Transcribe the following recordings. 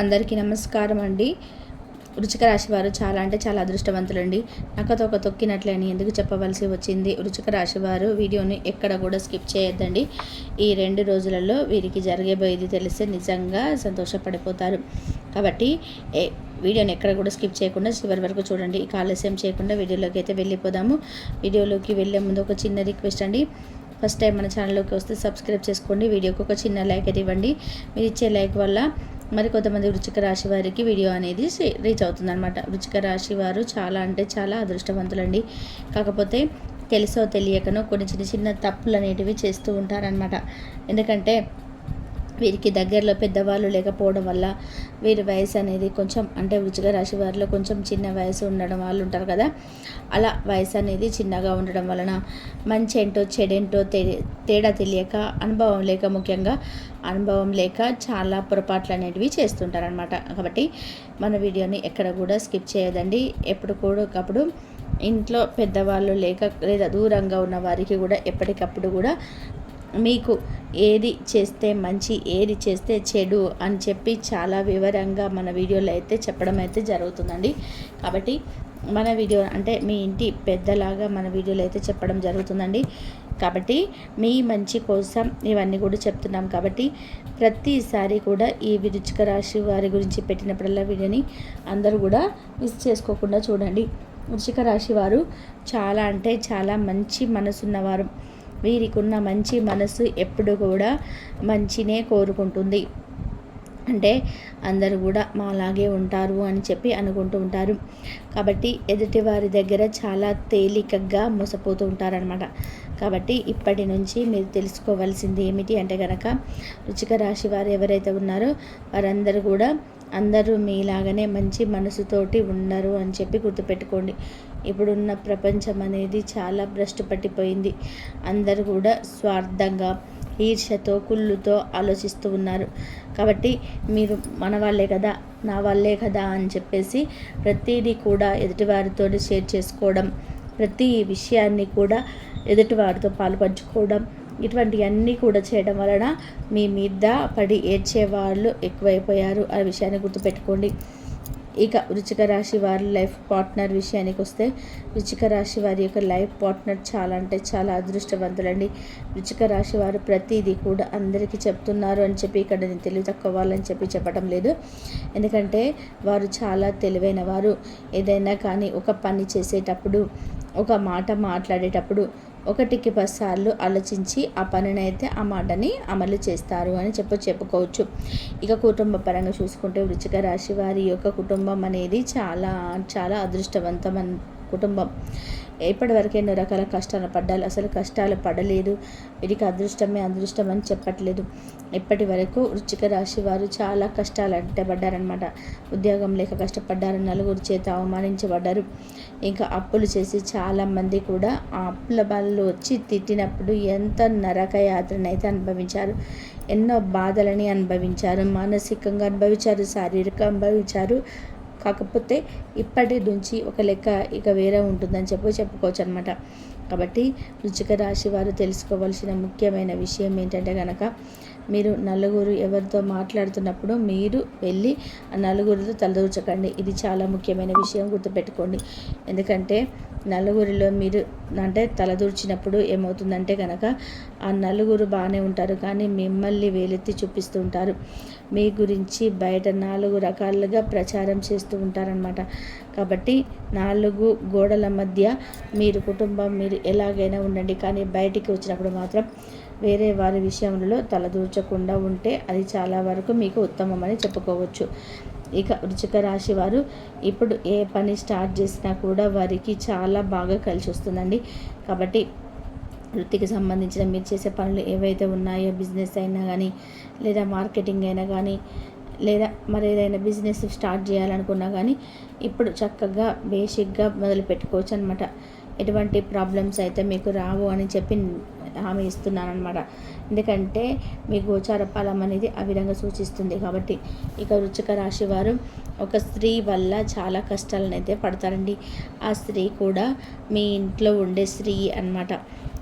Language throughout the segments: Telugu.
అందరికీ నమస్కారం అండి. వృచిక రాశి వారు చాలా అంటే చాలా అదృష్టవంతులండి. నక్కతో ఒక తొక్కినట్లని ఎందుకు చెప్పవలసి వచ్చింది? వృచిక రాశి వారు వీడియోని ఎక్కడ కూడా స్కిప్ చేయొద్దండి. ఈ రెండు రోజులలో వీరికి జరిగేబోయేది తెలిస్తే నిజంగా సంతోషపడిపోతారు. కాబట్టి ఏ వీడియోని ఎక్కడ కూడా స్కిప్ చేయకుండా చివరి వరకు చూడండి. ఇక ఆలస్యం చేయకుండా వీడియోలోకి అయితే వెళ్ళిపోదాము. వీడియోలోకి వెళ్ళే ముందు ఒక చిన్న రిక్వెస్ట్ అండి. ఫస్ట్ టైం మన ఛానల్లోకి వస్తే సబ్స్క్రైబ్ చేసుకోండి. వీడియోకి ఒక చిన్న లైక్ అయితే ఇవ్వండి. మీరు ఇచ్చే లైక్ వల్ల మరి కొంతమంది వృచ్చిక రాశి వారికి వీడియో అనేది రీచ్ అవుతుందన్నమాట. వృచ్చిక రాశి వారు చాలా అంటే చాలా అదృష్టవంతులండి. కాకపోతే తెలుసో తెలియకనో కొన్ని చిన్న చిన్న తప్పులు అనేటివి చేస్తూ ఉంటారనమాట ఎందుకంటే వీరికి దగ్గరలో పెద్దవాళ్ళు లేకపోవడం వల్ల వీరి వయసు అనేది కొంచెం అంటే వృచ్చిక రాశి వారిలో కొంచెం చిన్న వయసు ఉండడం వాళ్ళు ఉంటారు కదా. అలా వయసు అనేది చిన్నగా ఉండడం వలన మంచి ఏంటో చెడేంటో తేడా తెలియక అనుభవం లేక ముఖ్యంగా అనుభవం లేక చాలా పొరపాట్లు అనేటివి చేస్తుంటారనమాట కాబట్టి మన వీడియోని ఎక్కడ కూడా స్కిప్ చేయదండి ఎప్పుడు కూడా ఒకప్పుడు ఇంట్లో పెద్దవాళ్ళు లేక లేదా దూరంగా ఉన్న వారికి కూడా ఎప్పటికప్పుడు కూడా మీకు ఏది చేస్తే మంచి ఏది చేస్తే చెడు అని చెప్పి చాలా వివరంగా మన వీడియోలో అయితే చెప్పడం అయితే జరుగుతుందండి. కాబట్టి మన వీడియో అంటే మీ ఇంటి పెద్దలాగా మన వీడియోలో అయితే చెప్పడం జరుగుతుందండి. కాబట్టి మీ మంచి కోసం ఇవన్నీ కూడా చెప్తున్నాం. కాబట్టి ప్రతిసారి కూడా ఈ విరుచిక రాశి వారి గురించి పెట్టినప్పుడల్లా వీడియోని అందరూ కూడా మిస్ చేసుకోకుండా చూడండి. వృషిక రాశి వారు చాలా అంటే చాలా మంచి మనసున్నవారు. వీరికున్న మంచి మనసు ఎప్పుడు కూడా మంచినే కోరుకుంటుంది. అంటే అందరూ కూడా మాలాగే ఉంటారు అని చెప్పి అనుకుంటూ ఉంటారు. కాబట్టి ఎదుటివారి దగ్గర చాలా తేలికగా మోసపోతూ ఉంటారనమాట కాబట్టి ఇప్పటి నుంచి మీరు తెలుసుకోవాల్సింది ఏమిటి అంటే కనుక రుచిక రాశి వారు ఎవరైతే ఉన్నారో వారందరూ కూడా అందరూ మీలాగానే మంచి మనసుతోటి ఉండరు అని చెప్పి గుర్తుపెట్టుకోండి. ఇప్పుడున్న ప్రపంచం అనేది చాలా భ్రష్టు పట్టిపోయింది అందరు కూడా స్వార్థంగా ఈర్ష్యతో కుళ్ళుతో ఆలోచిస్తూ ఉన్నారు. కాబట్టి మీరు మన వాళ్ళే కదా నా వాళ్ళే కదా అని చెప్పేసి ప్రతిదీ కూడా ఎదుటివారితో షేర్ చేసుకోవడం ప్రతి విషయాన్ని కూడా ఎదుటివారితో పాలుపంచుకోవడం ఇటువంటివన్నీ కూడా చేయడం వలన మీ మీద పడి ఏడ్చే వాళ్ళు ఎక్కువైపోయారు ఆ విషయాన్ని గుర్తుపెట్టుకోండి. ఇక వృచిక రాశి వారి లైఫ్ పార్ట్నర్ విషయానికి వస్తే వృచిక రాశి వారి యొక్క లైఫ్ పార్ట్నర్ చాలా అంటే చాలా అదృష్టవంతులండి. వృచిక రాశి వారు ప్రతిదీ కూడా అందరికీ చెప్తున్నారు అని చెప్పి ఇక్కడ నేను తెలివి తక్కువ వాళ్ళని చెప్పి చెప్పడం లేదు. ఎందుకంటే వారు చాలా తెలివైన వారు. ఏదైనా కానీ ఒక పని చేసేటప్పుడు ఒక మాట మాట్లాడేటప్పుడు ఒకటికి పదిసార్లు ఆలోచించి ఆ పనినైతే ఆ మాటని అమలు చేస్తారు అని చెప్ప చెప్పుకోవచ్చు. ఇక కుటుంబ పరంగా చూసుకుంటే వృచ్చిక రాశి వారి యొక్క కుటుంబం అనేది చాలా చాలా అదృష్టవంతమైన కుటుంబం. ఇప్పటివరకు ఎన్నో రకాల కష్టాలు పడ్డాలి. అసలు కష్టాలు పడలేదు. వీరికి అదృష్టమే అదృష్టం అని చెప్పట్లేదు. ఇప్పటి వరకు వృచ్చిక రాశి వారు చాలా కష్టాలు అంటే పడ్డారనమాట ఉద్యోగం లేక కష్టపడ్డారు. నలుగురు చేత అవమానించబడ్డారు. ఇంకా అప్పులు చేసి చాలామంది కూడా ఆ అప్పుల వాళ్ళు వచ్చి తిట్టినప్పుడు ఎంత నరక యాత్రనైతే అనుభవించారు. ఎన్నో బాధలని అనుభవించారు. మానసికంగా అనుభవించారు. శారీరకంగా అనుభవించారు. కాకపోతే ఇప్పటి నుంచి ఒక లెక్క ఇక వేరే ఉంటుందని చెప్పి చెప్పుకోవచ్చు అనమాట కాబట్టి రుచిక రాశి వారు తెలుసుకోవాల్సిన ముఖ్యమైన విషయం ఏంటంటే కనుక మీరు నలుగురు ఎవరితో మాట్లాడుతున్నప్పుడు మీరు వెళ్ళి ఆ నలుగురితో తలదూర్చకండి. ఇది చాలా ముఖ్యమైన విషయం గుర్తుపెట్టుకోండి. ఎందుకంటే నలుగురిలో మీరు అంటే తలదూర్చినప్పుడు ఏమవుతుందంటే కనుక ఆ నలుగురు బాగానే ఉంటారు. కానీ మిమ్మల్ని వేలెత్తి చూపిస్తూ ఉంటారు. మీ గురించి బయట నాలుగు రకాలుగా ప్రచారం చేస్తూ ఉంటారనమాట కాబట్టి నాలుగు గోడల మధ్య మీరు కుటుంబం మీరు ఎలాగైనా ఉండండి. కానీ బయటికి వచ్చినప్పుడు మాత్రం వేరే వారి విషయంలో తలదూర్చకుండా ఉంటే అది చాలా వరకు మీకు ఉత్తమమని చెప్పుకోవచ్చు. ఇక వృచిక రాశి వారు ఇప్పుడు ఏ పని స్టార్ట్ చేసినా కూడా వారికి చాలా బాగా కలిసి వస్తుందండి కాబట్టి వృత్తికి సంబంధించిన మీరు చేసే పనులు ఏవైతే ఉన్నాయో బిజినెస్ అయినా కానీ లేదా మార్కెటింగ్ అయినా కానీ లేదా మరి ఏదైనా బిజినెస్ స్టార్ట్ చేయాలనుకున్నా కానీ ఇప్పుడు చక్కగా బేసిక్గా మొదలు పెట్టుకోవచ్చు అనమాట ఎటువంటి ప్రాబ్లమ్స్ అయితే మీకు రావు అని చెప్పి హామీ ఇస్తున్నాను అనమాట ఎందుకంటే మీ గోచార ఫలం అనేది ఆ విధంగా సూచిస్తుంది కాబట్టి ఇక వృచ్చిక రాశి వారు ఒక స్త్రీ వల్ల చాలా కష్టాలను అయితే పడతారండి. ఆ స్త్రీ కూడా మీ ఇంట్లో ఉండే స్త్రీ అనమాట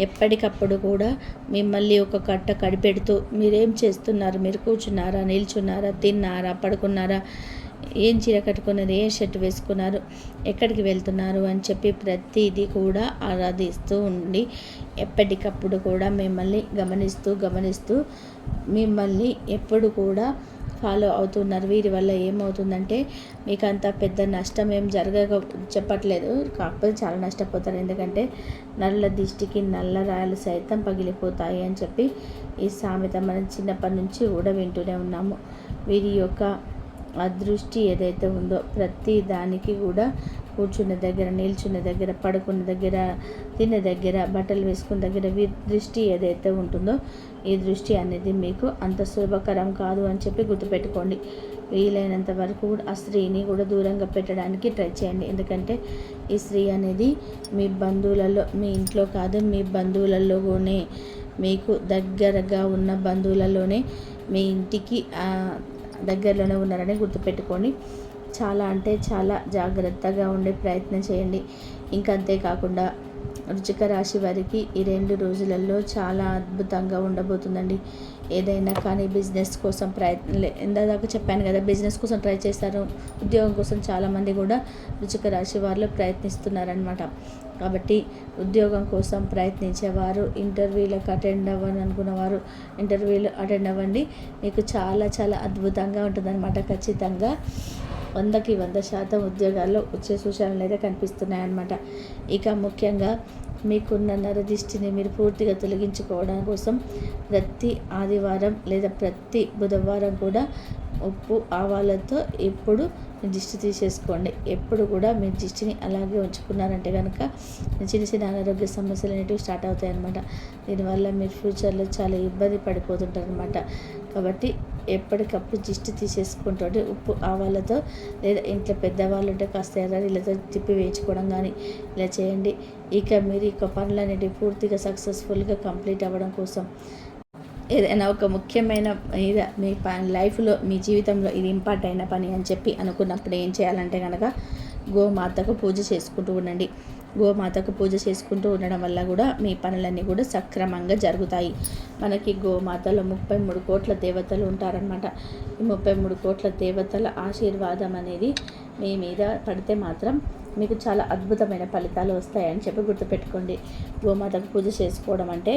ఎప్పటికప్పుడు కూడా మిమ్మల్ని ఒక కట్ట కడిపెడుతూ మీరేం చేస్తున్నారు? మీరు కూర్చున్నారా? నిల్చున్నారా? తిన్నారా? పడుకున్నారా? ఏం చీర కట్టుకున్నారు ఏ షర్ట్ వేసుకున్నారు? ఎక్కడికి వెళ్తున్నారు? అని చెప్పి ప్రతిదీ కూడా ఆరాధిస్తూ ఉండి ఎప్పటికప్పుడు కూడా మిమ్మల్ని గమనిస్తూ గమనిస్తూ మిమ్మల్ని ఎప్పుడు కూడా ఫాలో అవుతున్నారు. వీరి వల్ల ఏమవుతుందంటే మీకు అంత పెద్ద నష్టం ఏం జరగక చెప్పట్లేదు. కాకపోతే చాలా నష్టపోతారు. ఎందుకంటే నల్ల దిష్టికి నల్ల రాయలు సైతం పగిలిపోతాయి అని చెప్పి ఈ సామెత మనం చిన్నప్పటి నుంచి కూడా వింటూనే ఉన్నాము. వీరి యొక్క అదృష్టి ఏదైతే ఉందో ప్రతి దానికి కూడా కూర్చున్న దగ్గర నిల్చున్న దగ్గర పడుకున్న దగ్గర తిన్న దగ్గర బట్టలు వేసుకున్న దగ్గర దృష్టి ఏదైతే ఉంటుందో ఈ దృష్టి అనేది మీకు అంత సులభకరం కాదు అని చెప్పి గుర్తుపెట్టుకోండి. వీలైనంత వరకు కూడా ఆ స్త్రీని కూడా దూరంగా పెట్టడానికి ట్రై చేయండి. ఎందుకంటే ఈ స్త్రీ అనేది మీ బంధువులలో మీ ఇంట్లో కాదు మీ బంధువులలోనే మీకు దగ్గరగా ఉన్న బంధువులలోనే మీ ఇంటికి దగ్గరలోనే ఉన్నారని గుర్తుపెట్టుకోండి. చాలా అంటే చాలా జాగ్రత్తగా ఉండే ప్రయత్నం చేయండి. ఇంకంతేకాకుండా రుచిక రాశి వారికి ఈ రెండు రోజులలో చాలా అద్భుతంగా ఉండబోతుందండి. ఏదైనా కానీ బిజినెస్ కోసం ప్రయత్నం ఇందాక చెప్పాను కదా బిజినెస్ కోసం ట్రై చేస్తారు. ఉద్యోగం కోసం చాలామంది కూడా రుచిక రాశి వారిలో ప్రయత్నిస్తున్నారనమాట కాబట్టి ఉద్యోగం కోసం ప్రయత్నించేవారు ఇంటర్వ్యూలకు అటెండ్ అవ్వని అనుకున్నవారు ఇంటర్వ్యూలు అటెండ్ అవ్వండి. మీకు చాలా చాలా అద్భుతంగా ఉంటుందన్నమాట. ఖచ్చితంగా వందకి వంద శాతం ఉద్యోగాల్లో వచ్చే సూచనలు అయితే కనిపిస్తున్నాయన్నమాట. ఇక ముఖ్యంగా మీకున్న నరదిష్టిని మీరు పూర్తిగా తొలగించుకోవడం కోసం ప్రతి ఆదివారం లేదా ప్రతి బుధవారం కూడా ఉప్పు ఆవాలతో ఎప్పుడు దిష్టి తీసేసుకోండి. ఎప్పుడు కూడా మీ దిష్టిని అలాగే ఉంచుకున్నారంటే కనుక చిన్న చిన్న అనారోగ్య సమస్యలు అనేటివి స్టార్ట్ అవుతాయి అన్నమాట దీనివల్ల మీరు ఫ్యూచర్లో చాలా ఇబ్బంది పడిపోతుంటారు అనమాట కాబట్టి ఎప్పటికప్పుడు జిస్ట్ తీసేసుకుంటుంటే ఉప్పు ఆవాలతో లేదా ఇంట్లో పెద్దవాళ్ళు ఉంటే కాస్త ఎర్రనీళ్ళతో తిప్పి వేయించుకోవడం కానీ ఇలా చేయండి. ఇక మీరు ఇక పనులనేటివి పూర్తిగా సక్సెస్ఫుల్గా కంప్లీట్ అవ్వడం కోసం ఏదైనా ఒక ముఖ్యమైన ఇది మీ లైఫ్లో మీ జీవితంలో ఇది ఇంపార్ట్ అయిన పని అని చెప్పి అనుకున్నప్పుడు ఏం చేయాలంటే కనుక గోమాతకు పూజ చేసుకుంటూ ఉండండి. గోమాతకు పూజ చేసుకుంటూ ఉండడం వల్ల కూడా మీ పనులన్నీ కూడా సక్రమంగా జరుగుతాయి. మనకి గోమాతలో ముప్పై మూడు కోట్ల దేవతలు ఉంటారనమాట ఈ ముప్పై మూడు కోట్ల దేవతల ఆశీర్వాదం అనేది మీ మీద పడితే మాత్రం మీకు చాలా అద్భుతమైన ఫలితాలు వస్తాయని చెప్పి గుర్తుపెట్టుకోండి. గోమాతకు పూజ చేసుకోవడం అంటే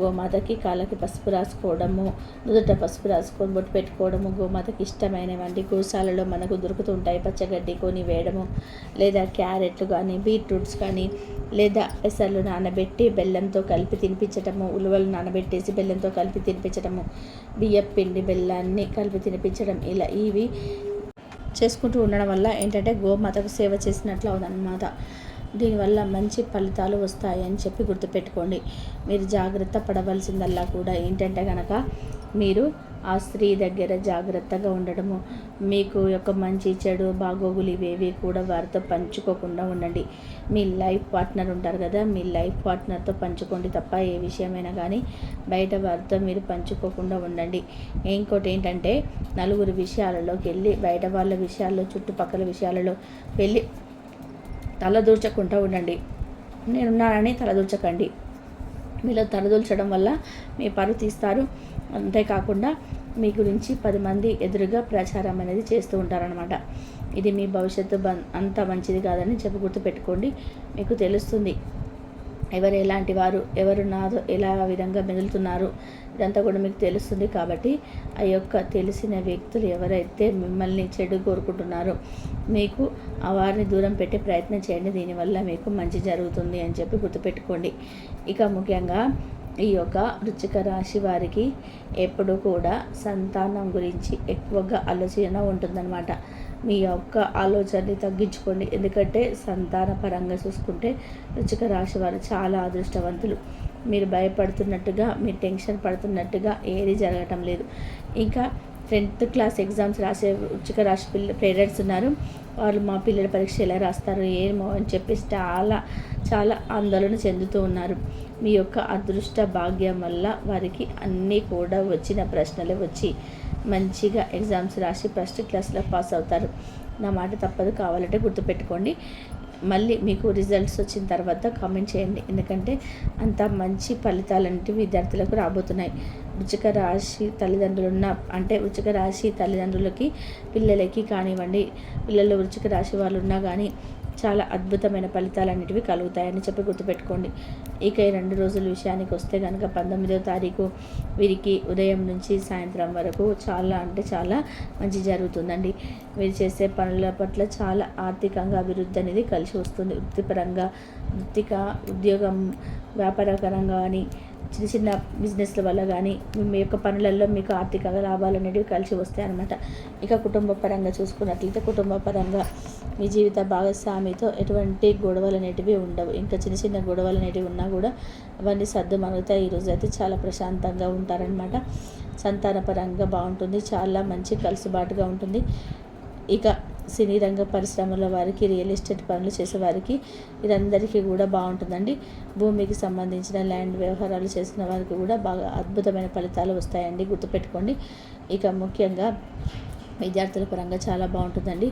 గోమాతకి కాళ్ళకి పసుపు రాసుకోవడము నుదుట పసుపు రాసుకొని బొట్టు పెట్టుకోవడము గోమాతకి ఇష్టమైనవంటి గోశాలలో మనకు దొరుకుతుంటాయి పచ్చగడ్డి కొని వేయడము లేదా క్యారెట్లు కానీ బీట్రూట్స్ కానీ లేదా పెసర్లు నానబెట్టి బెల్లంతో కలిపి తినిపించటము ఉలువలు నానబెట్టేసి బెల్లంతో కలిపి తినిపించటము బియ్యపిండి బెల్లాన్ని కలిపి తినిపించడం ఇలా ఇవి చేసుకుంటూ ఉండడం వల్ల ఏంటంటే గోమాతకు సేవ చేసినట్లు అవుదన్నమాట. దీనివల్ల మంచి ఫలితాలు వస్తాయి అని చెప్పి గుర్తుపెట్టుకోండి. మీరు జాగ్రత్త పడవలసిందల్లా కూడా ఏంటంటే కనుక మీరు ఆ స్త్రీ దగ్గర జాగ్రత్తగా ఉండడము మీకు యొక్క మంచి చెడు బాగోగులు ఇవేవి కూడా వారితో పంచుకోకుండా ఉండండి. మీ లైఫ్ పార్ట్నర్ ఉంటారు కదా మీ లైఫ్ పార్ట్నర్తో పంచుకోండి తప్ప ఏ విషయమైనా కానీ బయట వారితో మీరు పంచుకోకుండా ఉండండి. ఇంకోటి ఏంటంటే నలుగురు విషయాలలోకి వెళ్ళి బయట వాళ్ళ విషయాల్లో చుట్టుపక్కల విషయాలలో వెళ్ళి తలదూర్చకుండా ఉండండి. నేనున్నానని తలదూర్చకండి. మీలో తలదూల్చడం వల్ల మీ పరు తీస్తారు. అంతేకాకుండా మీ గురించి పది మంది ఎదురుగా ప్రచారం అనేది చేస్తూ ఉంటారనమాట ఇది మీ భవిష్యత్తు అంత మంచిది కాదని చెప్పి గుర్తుపెట్టుకోండి. మీకు తెలుస్తుంది. ఎవరు ఎలాంటి వారు ఎవరు నాతో ఎలా విధంగా మెదులుతున్నారు ఇదంతా కూడా మీకు తెలుస్తుంది కాబట్టి ఆ యొక్క తెలిసిన వ్యక్తులు ఎవరైతే మిమ్మల్ని చెడు కోరుకుంటున్నారో మీకు ఆ వారిని దూరం పెట్టే ప్రయత్నం చేయండి. దీనివల్ల మీకు మంచి జరుగుతుంది అని చెప్పి గుర్తుపెట్టుకోండి. ఇక ముఖ్యంగా ఈ యొక్క వృచ్చిక రాశి వారికి ఎప్పుడు కూడా సంతానం గురించి ఎక్కువగా ఆలోచన ఉంటుందన్నమాట. మీ యొక్క ఆలోచనని తగ్గించుకోండి. ఎందుకంటే సంతాన పరంగా చూసుకుంటే వృచ్చిక రాశి వారు చాలా అదృష్టవంతులు. మీరు భయపడుతున్నట్టుగా మీరు టెన్షన్ పడుతున్నట్టుగా ఏది జరగటం లేదు. ఇంకా టెన్త్ క్లాస్ ఎగ్జామ్స్ రాసే ఉచిక రాసి పిల్ల పేరెంట్స్ ఉన్నారు. వాళ్ళు మా పిల్లల పరీక్ష ఎలా రాస్తారు ఏమో అని చెప్పేసి చాలా చాలా ఆందోళన చెందుతూ ఉన్నారు. మీ యొక్క అదృష్ట భాగ్యం వల్ల వారికి అన్నీ కూడా వచ్చిన ప్రశ్నలే వచ్చి మంచిగా ఎగ్జామ్స్ రాసి ఫస్ట్ క్లాస్లో పాస్ అవుతారు. నా మాట తప్పదు కావాలంటే గుర్తుపెట్టుకోండి. మళ్ళీ మీకు రిజల్ట్స్ వచ్చిన తర్వాత కామెంట్ చేయండి. ఎందుకంటే అంత మంచి ఫలితాలు అంటే విద్యార్థులకు రాబోతున్నాయి. వృచ్చిక రాశి తల్లిదండ్రులు ఉన్న అంటే వృచ్చిక రాశి తల్లిదండ్రులకి పిల్లలకి కానివ్వండి పిల్లలు వృచ్చిక రాశి వాళ్ళు ఉన్నా కానీ చాలా అద్భుతమైన ఫలితాలు అనేటివి కలుగుతాయని చెప్పి గుర్తుపెట్టుకోండి. ఇక ఈ రెండు రోజుల విషయానికి వస్తే కనుక పంతొమ్మిదో తారీఖు వీరికి ఉదయం నుంచి సాయంత్రం వరకు చాలా అంటే చాలా మంచి జరుగుతుందండి. వీరు చేసే పనుల పట్ల చాలా ఆర్థికంగా అభివృద్ధి అనేది కలిసి వస్తుంది. వృత్తిపరంగా వృత్తిక ఉద్యోగం వ్యాపారకరంగా కానీ చిన్న చిన్న బిజినెస్ల వల్ల కానీ మీ యొక్క పనులలో మీకు ఆర్థికంగా లాభాలు అనేవి కలిసి వస్తాయి అన్నమాట ఇక కుటుంబ పరంగా చూసుకున్నట్లయితే కుటుంబ పరంగా మీ జీవిత భాగస్వామితో ఎటువంటి గొడవలు అనేటివి ఉండవు. ఇంకా చిన్న చిన్న గొడవలు అనేటివి ఉన్నా కూడా అవన్నీ సర్దు మరుగుతాయి ఈరోజు అయితే చాలా ప్రశాంతంగా ఉంటారనమాట సంతానపరంగా బాగుంటుంది. చాలా మంచి కలుసుబాటుగా ఉంటుంది. ఇక సినీ రంగ పరిశ్రమల వారికి రియల్ ఎస్టేట్ పనులు చేసే వారికి ఇదందరికీ కూడా బాగుంటుందండి. భూమికి సంబంధించిన ల్యాండ్ వ్యవహారాలు చేసిన వారికి కూడా బాగా అద్భుతమైన ఫలితాలు వస్తాయండి. గుర్తుపెట్టుకోండి. ఇక ముఖ్యంగా విద్యార్థుల పరంగా చాలా బాగుంటుందండి.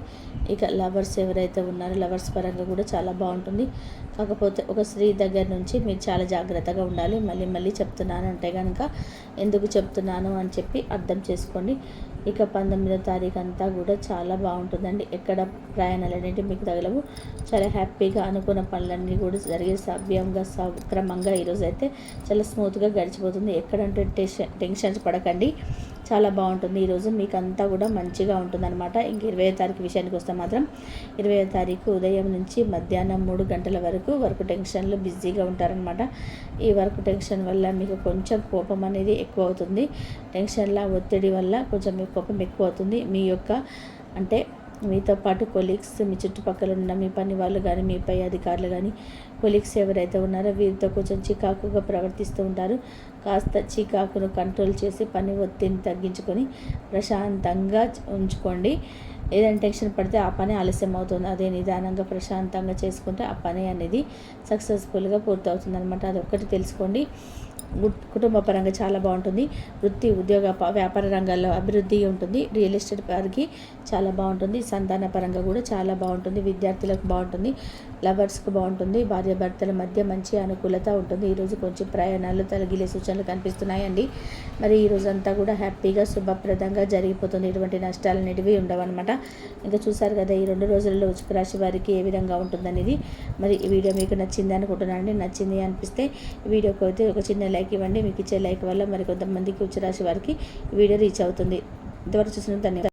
ఇక లవర్స్ ఎవరైతే ఉన్నారో లవర్స్ పరంగా కూడా చాలా బాగుంటుంది. కాకపోతే ఒక స్త్రీ దగ్గర నుంచి మీరు చాలా జాగ్రత్తగా ఉండాలి. మళ్ళీ మళ్ళీ చెప్తున్నాను అంటే కనుక ఎందుకు చెప్తున్నాను అని చెప్పి అర్థం చేసుకోండి. ఇక పంతొమ్మిదో తారీఖు అంతా కూడా చాలా బాగుంటుందండి. ఎక్కడ ప్రయాణాలు అనేవి మీకు తగలవు. చాలా హ్యాపీగా అనుకున్న పనులన్నీ కూడా జరిగే సవ్యంగా సక్రమంగా ఈరోజు అయితే చాలా స్మూత్గా గడిచిపోతుంది. ఎక్కడంటే టెన్షన్ టెన్షన్స్ పడకండి. చాలా బాగుంటుంది. ఈరోజు మీకు అంతా కూడా మంచిగా ఉంటుందన్నమాట. ఇంక ఇరవై తారీఖు విషయానికి వస్తే మాత్రం ఇరవై తారీఖు ఉదయం నుంచి మధ్యాహ్నం మూడు గంటల వరకు వర్క్ టెన్షన్లు బిజీగా ఉంటారనమాట ఈ వర్క్ టెన్షన్ వల్ల మీకు కొంచెం కోపం అనేది ఎక్కువ అవుతుంది టెన్షన్ల ఒత్తిడి వల్ల కొంచెం మీ కోపం ఎక్కువ అవుతుంది మీ యొక్క అంటే మీతో పాటు కొలీగ్స్ మీ చుట్టుపక్కల ఉన్న మీ పని వాళ్ళు కానీ మీ పై అధికారులు కానీ కొలీగ్స్ ఎవరైతే ఉన్నారో వీరితో కొంచెం చికాకుగా ప్రవర్తిస్తూ ఉంటారు. కాస్త చికాకును కంట్రోల్ చేసి పని ఒత్తిడిని తగ్గించుకొని ప్రశాంతంగా ఉంచుకోండి. ఏదైనా టెన్షన్ పడితే ఆ పని ఆలస్యం అవుతుంది. అదే నిదానంగా ప్రశాంతంగా చేసుకుంటే ఆ పని అనేది సక్సెస్ఫుల్గా పూర్తవుతుంది అనమాట అది ఒక్కటి తెలుసుకోండి. కుటుంబ పరంగా చాలా బాగుంటుంది. వృత్తి ఉద్యోగ వ్యాపార రంగాల్లో అభివృద్ధి ఉంటుంది. రియల్ ఎస్టేట్ వారికి చాలా బాగుంటుంది. సంతాన పరంగా కూడా చాలా బాగుంటుంది. విద్యార్థులకు బాగుంటుంది. లవర్స్కి బాగుంటుంది భార్యాభర్తల మధ్య మంచి అనుకూలత ఉంటుంది. ఈరోజు కొంచెం ప్రయాణాలు తలగిలే సూచనలు కనిపిస్తున్నాయండి. మరి ఈరోజు అంతా కూడా హ్యాపీగా శుభప్రదంగా జరిగిపోతుంది. ఎటువంటి నష్టాలు అనేటివి ఉండవన్నమాట. ఇంకా చూసారు కదా ఈ రెండు రోజులలో ఉచిక రాశి వారికి ఏ విధంగా ఉంటుందనేది. మరి ఈ వీడియో మీకు నచ్చింది అనుకుంటున్నానండి నచ్చింది అనిపిస్తే ఈ వీడియోకి అయితే ఒక చిన్న లైక్ ఇవ్వండి. మీకు ఇచ్చే లైక్ వల్ల మరి కొంతమందికి ఉచ్చరాశి వారికి వీడియో రీచ్ అవుతుంది. ఇంతవరకు చూసిన ధన్యవాదాలు.